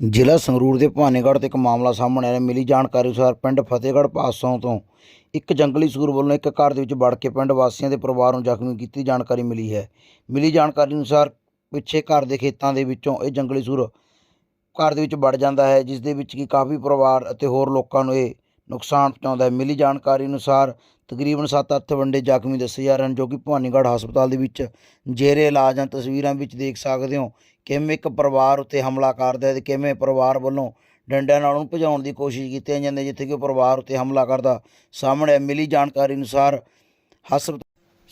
ਜ਼ਿਲ੍ਹਾ ਸੰਗਰੂਰ ਦੇ ਭਾਨੇਗੜ੍ਹ ਤੇ ਇੱਕ ਮਾਮਲਾ ਸਾਹਮਣੇ ਆਇਆ। ਮਿਲੀ ਜਾਣਕਾਰੀ ਅਨੁਸਾਰ ਪਿੰਡ ਫਤਿਹਗੜ੍ਹ ਪਾਸੋਂ ਤੋਂ ਇੱਕ ਜੰਗਲੀ ਸੂਰ ਵੱਲੋਂ ਇੱਕ ਘਰ ਦੇ ਵਿੱਚ ਵੜ ਕੇ ਪਿੰਡ ਵਾਸੀਆਂ ਦੇ ਪਰਿਵਾਰ ਨੂੰ ਜ਼ਖਮੀ ਕੀਤੀ ਜਾਣਕਾਰੀ ਮਿਲੀ ਹੈ। ਮਿਲੀ ਜਾਣਕਾਰੀ ਅਨੁਸਾਰ ਪਿੱਛੇ ਘਰ ਦੇ ਖੇਤਾਂ ਦੇ ਵਿੱਚੋਂ ਇਹ ਜੰਗਲੀ ਸੂਰ ਘਰ ਦੇ ਵਿੱਚ ਵੜ ਜਾਂਦਾ ਹੈ, ਜਿਸ ਦੇ ਵਿੱਚ ਕਿ ਕਾਫੀ ਪਰਿਵਾਰ ਅਤੇ ਹੋਰ ਲੋਕਾਂ ਨੂੰ ਇਹ ਨੁਕਸਾਨ ਪਹੁੰਚਾਉਂਦਾ ਹੈ। ਮਿਲੀ ਜਾਣਕਾਰੀ ਅਨੁਸਾਰ ਤਕਰੀਬਨ 7-8 ਵੰਡੇ ਜ਼ਖਮੀ ਦੱਸੇ ਜਾ ਰਹੇ ਹਨ, ਜੋ ਕਿ ਭਵਾਨੀਗੜ੍ਹ ਹਸਪਤਾਲ ਦੇ ਵਿੱਚ ਜੇਰੇ ਇਲਾਜ ਹਨ ਤਸਵੀਰਾਂ ਵਿੱਚ ਦੇਖ ਸਕਦੇ ਹੋ ਕਿਵੇਂ ਇੱਕ ਪਰਿਵਾਰ ਉੱਤੇ ਹਮਲਾ ਕਰਦਾ ਹੈ ਤੇ ਕਿਵੇਂ ਪਰਿਵਾਰ ਵੱਲੋਂ ਡੰਡਿਆਂ ਨਾਲ ਉਹਨੂੰ ਭਜਾਉਣ ਦੀ ਕੋਸ਼ਿਸ਼ ਕੀਤੀ ਜਾਂਦੀ ਜਿੱਥੇ ਕਿ ਉਹ ਪਰਿਵਾਰ ਉੱਤੇ ਹਮਲਾ ਕਰਦਾ ਸਾਹਮਣੇ ਮਿਲੀ ਜਾਣਕਾਰੀ ਅਨੁਸਾਰ ਹਸਪਤਾਲ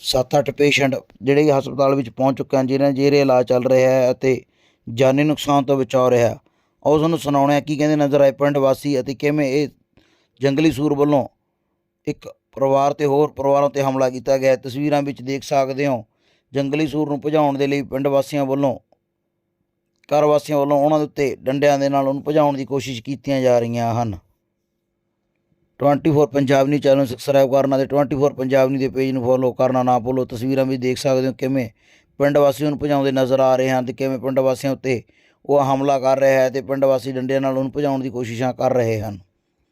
7-8 ਪੇਸ਼ੈਂਟ ਜਿਹੜੇ ਕਿ ਹਸਪਤਾਲ ਵਿੱਚ ਪਹੁੰਚ ਚੁੱਕੇ ਹਨ, ਜਿਨ੍ਹਾਂ ਜੇਰੇ ਇਲਾਜ ਚੱਲ ਰਿਹਾ ਹੈ ਅਤੇ ਜਾਨੀ ਨੁਕਸਾਨ ਤੋਂ ਬਚਾਅ ਰਿਹਾ ਹੈ। ਆਓ ਤੁਹਾਨੂੰ ਸੁਣਾਉਂਦੇ ਹਾਂ ਕੀ ਕਹਿੰਦੇ ਨਜ਼ਰ ਆਏ ਪਿੰਡ ਵਾਸੀ ਅਤੇ ਕਿਵੇਂ ਇਹ ਜੰਗਲੀ ਸੂਰ ਵੱਲੋਂ ਇੱਕ ਪਰਿਵਾਰ ਤੇ ਹੋਰ ਪਰਿਵਾਰਾਂ ਤੇ ਹਮਲਾ ਕੀਤਾ ਗਿਆ ਤਸਵੀਰਾਂ ਵਿੱਚ ਦੇਖ ਸਕਦੇ ਹੋ, ਜੰਗਲੀ ਸੂਰ ਨੂੰ ਭਜਾਉਣ ਦੇ ਲਈ ਪਿੰਡ ਵਾਸੀਆਂ ਵੱਲੋਂ, ਘਰ ਵਾਸੀਆਂ ਵੱਲੋਂ ਉਹਨਾਂ ਦੇ ਉੱਤੇ ਡੰਡਿਆਂ ਦੇ ਨਾਲ ਉਹਨੂੰ ਭਜਾਉਣ ਦੀ ਕੋਸ਼ਿਸ਼ ਕੀਤੀਆਂ ਜਾ ਰਹੀਆਂ ਹਨ। 24 ਪੰਜਾਬ ਨਿਊਜ਼ ਚੈਨਲ ਨੂੰ ਸਬਸਕ੍ਰਾਈਬ ਕਰਨਾ ਤੇ 24 ਪੰਜਾਬ ਨਿਊਜ਼ ਦੇ ਪੇਜ ਨੂੰ ਫੋਲੋ ਕਰਨਾ ਨਾ ਭੁੱਲੋ। ਤਸਵੀਰਾਂ ਵਿੱਚ ਦੇਖ ਸਕਦੇ ਹੋ ਕਿਵੇਂ ਪਿੰਡ ਵਾਸੀ ਉਹਨੂੰ ਭਜਾਉਂਦੇ ਨਜ਼ਰ ਆ ਰਹੇ ਹਨ ਤੇ ਕਿਵੇਂ ਪਿੰਡ ਵਾਸੀਆਂ ਉੱਤੇ ਉਹ ਹਮਲਾ ਕਰ ਰਿਹਾ ਹੈ ਤੇ ਪਿੰਡ ਵਾਸੀ ਡੰਡਿਆਂ ਨਾਲ ਉਹਨੂੰ ਭਜਾਉਣ ਦੀ ਕੋਸ਼ਿਸ਼ਾਂ ਕਰ ਰਹੇ ਹਨ।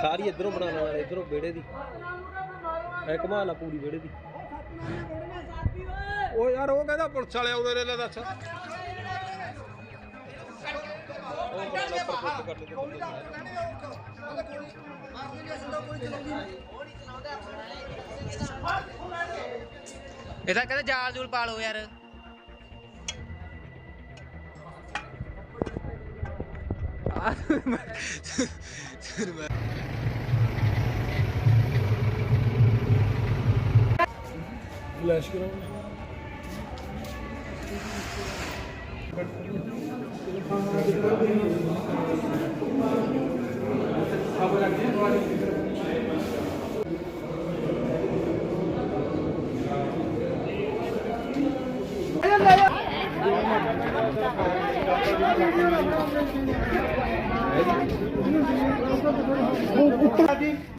ਸਾਰੀ ਇਧਰੋਂ ਬਣਾਉਣ ਵਾਲੇ ਇਧਰੋਂ ਵਿਹੜੇ ਦੀ। ਐ ਕਮਾ ਲਾ ਪੂਰੀ ਵਿਹੜੇ ਦੀ। ਉਹ ਯਾਰ ਉਹ ਕਹਿੰਦਾ ਪੁਲਿਸ ਵਾਲੇ ਆਉਣੇ ਨੇ ਲੈ ਦੱਸ। ਇਹ ਤਾਂ ਕਹਿੰਦੇ ਜਾਲ ਜੂਲ ਪਾ ਲਓ ਯਾਰ। ਫਲੈਸ਼ ਕਰਾਉਣਾ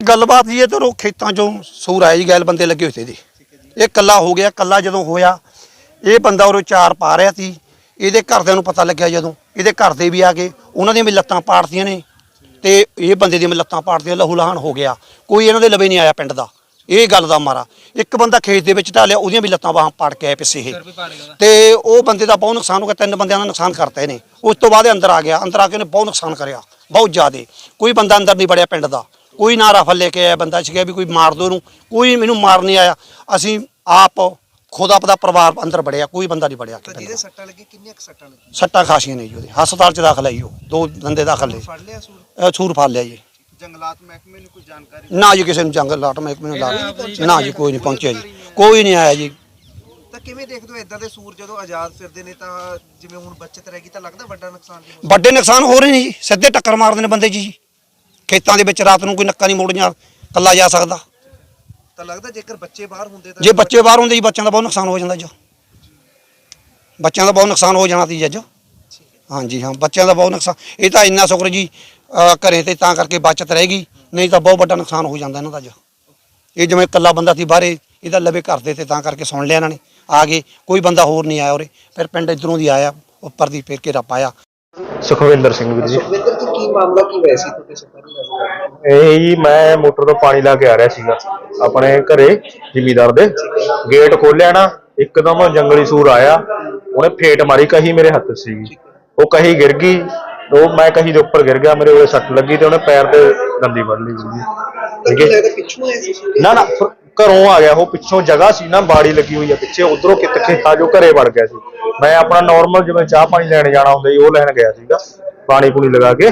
ਗੱਲਬਾਤ ਜੀ ਇਹ ਤੋਂ ਖੇਤਾਂ ਚੋਂ ਸੂਰ ਆਏ ਜੀ, ਗੈਲ ਬੰਦੇ ਲੱਗੇ ਹੋਏ ਸੀ ਜੀ ਇਹ ਕੱਲਾ ਹੋ ਗਿਆ ਕੱਲਾ ਜਦੋਂ ਹੋਇਆ, ਇਹ ਬੰਦਾ ਉਰੋਂ ਚਾਰ ਪਾ ਰਿਹਾ ਸੀ, ਇਹਦੇ ਘਰਦਿਆਂ ਨੂੰ ਪਤਾ ਲੱਗਿਆ ਜਦੋਂ, ਇਹਦੇ ਘਰ ਦੇ ਵੀ ਆ ਗਏ, ਉਹਨਾਂ ਦੀਆਂ ਵੀ ਲੱਤਾਂ ਪਾੜਦੀਆਂ ਨੇ, ਤੇ ਇਹ ਬੰਦੇ ਦੀਆਂ ਵੀ ਲੱਤਾਂ ਪਾੜਦੀਆਂ ਲਹੂ ਲਹਾਨ ਹੋ ਗਿਆ, ਕੋਈ ਇਹਨਾਂ ਦੇ ਲਵੇ ਨਹੀਂ ਆਇਆ ਪਿੰਡ ਦਾ, ਇਹ ਗੱਲ ਦਾ ਮਾਰਾ, ਇੱਕ ਬੰਦਾ ਖੇਤ ਦੇ ਵਿੱਚ ਢਾਲਿਆ, ਉਹਦੀਆਂ ਵੀ ਲੱਤਾਂ ਬਾਹਾਂ ਪਾੜ ਕੇ ਆਏ ਪਿੱਛੇ ਇਹ, ਤੇ ਉਹ ਬੰਦੇ ਦਾ ਬਹੁਤ ਨੁਕਸਾਨ ਹੋ ਗਿਆ, ਤਿੰਨ ਬੰਦਿਆਂ ਦਾ ਨੁਕਸਾਨ ਕਰਤਾ ਇਹਨੇ, ਉਸ ਤੋਂ ਬਾਅਦ ਅੰਦਰ ਆ ਗਿਆ, ਅੰਦਰ ਆ ਕੇ ਉਹਨੇ ਬਹੁਤ ਨੁਕਸਾਨ ਕਰਿਆ, ਬਹੁਤ ਜ਼ਿਆਦਾ, ਕੋਈ ਬੰਦਾ ਅੰਦਰ ਨਹੀਂ ਵੜਿਆ ਪਿੰਡ ਦਾ ਕੋਈ ਨਾ ਰਫਲ ਲੈ ਕੇ ਆਇਆ ਬੰਦਾ ਸੀਗਾ ਵੀ ਕੋਈ ਮਾਰ ਦੋ ਨੂੰ ਕੋਈ ਮੈਨੂੰ ਮਾਰ ਨਹੀਂ ਆਇਆ। ਅਸੀਂ ਆਪ ਖੁਦ ਆਪਦਾ ਪਰਿਵਾਰ ਅੰਦਰ ਵੜਿਆ ਕੋਈ ਬੰਦਾ ਨਹੀਂ ਵੜਿਆ ਤਾਂ ਜਿਹਦੇ ਸੱਟਾਂ ਲੱਗੀ ਕਿੰਨੀਆਂ ਕੁ ਸੱਟਾਂ ਲੱਗੀਆਂ? ਸੱਟਾਂ ਖਾਸੀਆਂ ਨੇ ਜੀ ਉਹਦੇ। ਹਸਪਤਾਲ 'ਚ ਦਾਖਲ ਹੈ ਜੀ ਉਹ ਦੋ ਬੰਦੇ ਦਾਖਲ ਨੇ। ਫੜ ਲਿਆ ਸੂਰ? ਫੜ ਲਿਆ ਜੀ। ਜੰਗਲਾਤ ਮਹਿਕਮੇ ਨੂੰ ਕੋਈ ਜਾਣਕਾਰੀ ਨਾ ਜੀ ਕਿਸੇ ਨੂੰ ਜੰਗਲ ਲਾਟ ਮੈਂ ਮੈਨੂੰ ਲਾ ਨਾ ਜੀ ਕੋਈ ਨਹੀਂ ਪਹੁੰਚਿਆ ਜੀ। ਕੋਈ ਨਹੀਂ ਆਇਆ ਜੀ। ਤਾਂ ਕਿਵੇਂ ਦੇਖਦੇ ਹੋ ਇਦਾਂ ਦੇ ਸੂਰ ਜਦੋਂ ਆਜ਼ਾਦ ਫਿਰਦੇ ਨੇ ਤਾਂ ਜਿਵੇਂ ਹੁਣ ਬੱਚਤ ਰਹਿ ਗਈ ਤਾਂ ਲੱਗਦਾ ਵੱਡਾ ਨੁਕਸਾਨ ਵੱਡੇ ਨੁਕਸਾਨ ਹੋ ਰਹੇ ਨੇ ਜੀ। ਸਿੱਧੇ ਟੱਕਰ ਮਾਰਦੇ ਨੇ ਬੰਦੇ ਜੀ। ਖੇਤਾਂ ਦੇ ਵਿੱਚ ਰਾਤ ਨੂੰ ਕੋਈ ਨੱਕਾ ਨਹੀਂ ਮੋੜੀਆਂ ਕੱਲਾ ਜਾ ਸਕਦਾ। ਤਾਂ ਲੱਗਦਾ ਜੇਕਰ ਬੱਚੇ ਬਾਹਰ ਹੁੰਦੇ ਤਾਂ ਜੇ ਬੱਚੇ ਬਾਹਰ ਹੁੰਦੇ ਜੀ ਬੱਚਿਆਂ ਦਾ ਬਹੁਤ ਨੁਕਸਾਨ ਹੋ ਜਾਂਦਾ ਜੀ। ਬੱਚਿਆਂ ਦਾ ਬਹੁਤ ਨੁਕਸਾਨ ਹੋ ਜਾਣਾ ਸੀ ਜੀ ਅੱਜ। ਹਾਂਜੀ ਹਾਂ ਬੱਚਿਆਂ ਦਾ ਬਹੁਤ ਨੁਕਸਾਨ। ਇਹ ਤਾਂ ਇੰਨਾ ਸ਼ੁਕਰ ਜੀ ਘਰੇ ਤੇ ਤਾਂ ਕਰਕੇ ਬਚਤ ਰਹੇਗੀ ਨਹੀਂ ਤਾਂ ਬਹੁਤ ਵੱਡਾ ਨੁਕਸਾਨ ਹੋ ਜਾਂਦਾ ਇਹਨਾਂ ਦਾ ਜੀ। ਇਹ ਜਿਵੇਂ ਇਕੱਲਾ ਬੰਦਾ ਸੀ ਬਾਹਰੇ ਇਹਦਾ ਲਵੇ ਘਰ ਦੇ ਤੇ ਤਾਂ ਕਰਕੇ ਸੁਣ ਲਿਆ ਇਹਨਾਂ ਨੇ। ਆ ਗਏ ਕੋਈ ਬੰਦਾ ਹੋਰ ਨਹੀਂ ਆਇਆ ਉਰੇ। ਫਿਰ ਪਿੰਡ ਇਧਰੋਂ ਦੀ ਆਇਆ ਉੱਪਰ ਦੀ ਫੇਰ ਘੇਰਾ ਪਾਇਆ। ਸੁਖਵਿੰਦਰ ਸਿੰਘ ਵੀਰ ਜੀ। ਕੀ ਮਾਮਲਾ ਕੀ ਹੋਇਆ ਸੀ? ਤੁਹਾਡੇ ਸੱਟਾਂ ਦੀ ਇਹ ਜੀ ਮੈਂ ਮੋਟਰ ਤੋਂ ਪਾਣੀ ਲਾ ਕੇ ਆ ਰਿਹਾ ਸੀਗਾ ਆਪਣੇ ਘਰੇ ਜ਼ਿਮੀਦਾਰ ਦੇ। ਗੇਟ ਖੋਲਿਆ ਨਾ ਇੱਕਦਮ ਜੰਗਲੀ ਸੂਰ ਆਇਆ। ਉਹਨੇ ਫੇਟ ਮਾਰੀ ਕਹੀ ਮੇਰੇ ਹੱਥ 'ਚ ਸੀਗੀ। ਉਹ ਕਹੀ ਗਿਰ ਗਈ। ਉਹ ਮੈਂ ਕਹੀ ਦੇ ਉੱਪਰ ਗਿਰ ਗਿਆ ਮੇਰੇ ਉਹਦੇ ਸੱਟ ਲੱਗੀ ਤੇ ਉਹਨੇ ਪੈਰ ਤੇ ਦੰਦੀ ਵੱਢ ਲਈ ਜੀ ਠੀਕ ਹੈ? ਲੱਗਦਾ ਪਿੱਛੋਂ ਆਏ ਸੀ ਸੂਰ? ਨਾ ਨਾ ਫਿਰ ਘਰੋਂ ਆ ਗਿਆ। ਉਹ ਪਿੱਛੋਂ ਜਗ੍ਹਾ ਸੀ ਨਾ ਬਾੜੀ ਲੱਗੀ ਹੋਈ ਆ ਪਿੱਛੇ। ਉਧਰੋਂ ਕਿਤ ਖੇਤਾ ਜੋ ਘਰੇ ਵੜ ਗਿਆ ਸੀ। ਮੈਂ ਆਪਣਾ ਨਾਰਮਲ ਜਿਵੇਂ ਚਾਹ ਪਾਣੀ ਲੈਣ ਜਾਣਾ ਹੁੰਦਾ ਜੀ ਉਹ ਲੈਣ ਗਿਆ ਸੀਗਾ। ਪਾਣੀ ਪੂਣੀ ਲਗਾ ਕੇ।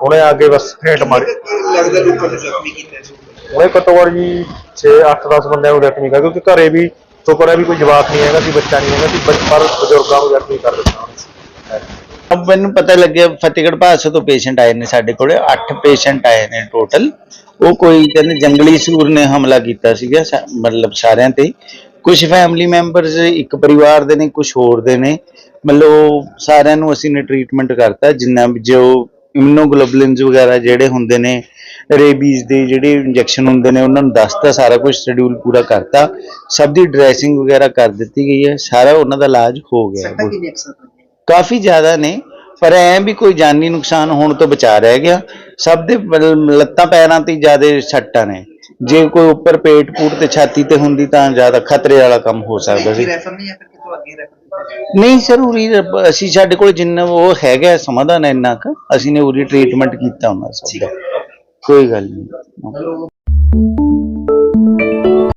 ਉਹਨੇ ਆ ਕੇ ਬਸ ਫੇਟ ਮਾਰੀ। ਲੱਗਦਾ ਲੋਕਾਂ ਨੇ ਜ਼ਖਮੀ ਕੀਤਾ ਸੀ। ਉਹਨੇ ਘੱਟੋ ਘੱਟ ਜੀ 6 8 10 ਬੰਦਿਆਂ ਨੂੰ ਜ਼ਖਮੀ ਕਰ ਕਿਉਂਕਿ ਘਰੇ ਵੀ ਸ਼ੁਕਰ ਹੈ ਵੀ ਕੋਈ ਜਵਾਕ ਨਹੀਂ ਹੈਗਾ ਸੀ ਬੱਚਾ ਨਹੀਂ ਹੈਗਾ ਸੀ ਪਰ ਬਜ਼ੁਰਗਾਂ ਨੂੰ ਜ਼ਖਮੀ ਕਰ ਦਿੱਤਾ ਅਬ ਮੈਨੂੰ ਪਤਾ ਲੱਗਿਆ ਫਤਿਹਗੜ੍ਹ ਭਾਦਸੋਂ ਤੋਂ ਪੇਸ਼ੈਂਟ ਆਏ ਨੇ ਸਾਡੇ ਕੋਲੇ। 8 ਪੇਸ਼ੈਂਟ ਆਏ ਨੇ ਟੋਟਲ ਉਹ ਕੋਈ ਕਹਿੰਦੇ ਜੰਗਲੀ ਸੂਰ ਨੇ ਹਮਲਾ ਕੀਤਾ ਸੀਗਾ ਮਤਲਬ ਸਾਰਿਆਂ ਤੇ ਕੁਝ ਫੈਮਿਲੀ ਮੈਂਬਰਸ ਇੱਕ ਪਰਿਵਾਰ ਦੇ ਨੇ ਕੁਝ ਹੋਰ ਦੇ ਨੇ। ਮਤਲਬ ਉਹ ਸਾਰਿਆਂ ਨੂੰ ਅਸੀਂ ਨੇ ਟ੍ਰੀਟਮੈਂਟ ਕਰਤਾ ਜਿੰਨਾ ਜੋ ਇਮੂਨੋਗਲੋਬੁਲਿਨਸ ਵਗੈਰਾ ਜਿਹੜੇ ਹੁੰਦੇ ਨੇ ਰੇਬੀਜ਼ ਦੇ ਜਿਹੜੇ ਇੰਜੈਕਸ਼ਨ ਹੁੰਦੇ ਨੇ ਉਹਨਾਂ ਨੂੰ ਦੱਸਤਾ ਸਾਰਾ ਕੁਝ ਸ਼ਡਿਊਲ ਪੂਰਾ ਕਰਤਾ। ਸਭ ਦੀ ਡਰੈਸਿੰਗ ਵਗੈਰਾ ਕਰ ਦਿੱਤੀ ਗਈ ਹੈ ਸਾਰਾ ਉਹਨਾਂ ਦਾ ਇਲਾਜ ਹੋ ਗਿਆ ਕਾਫੀ ਜ਼ਿਆਦਾ ਨੇ ਪਰ ਐ ਵੀ ਕੋਈ ਜਾਨੀ ਨੁਕਸਾਨ ਹੋਣ ਤੋਂ ਬਚਾ ਰਹਿ ਗਿਆ। ਸਭ ਦੇ ਲੱਤਾਂ ਪੈਰਾਂ ਤੇ ਜ਼ਿਆਦਾ ਸੱਟਾਂ ਨੇ। ਜੇ ਕੋਈ ਉੱਪਰ ਪੇਟ ਪੂਟ ਤੇ ਛਾਤੀ ਤੇ ਹੁੰਦੀ ਤਾਂ ਜ਼ਿਆਦਾ ਖਤਰੇ ਵਾਲਾ ਕੰਮ ਹੋ ਸਕਦਾ ਸੀ। ਨਹੀਂ ਹੈ ਸਰ ਉਰੀ ਅਸੀਂ ਸਾਡੇ ਕੋਲ ਜਿੰਨਾ ਉਹ ਹੈਗਾ ਸਮਾਧਾਨ ਇੰਨਾ ਕੁ ਅਸੀਂ ਨੇ ਉਰੀ ਟ੍ਰੀਟਮੈਂਟ ਕੀਤਾ ਉਹਨਾਂ ਸਭ ਦਾ। ਕੋਈ ਗੱਲ ਨਹੀਂ।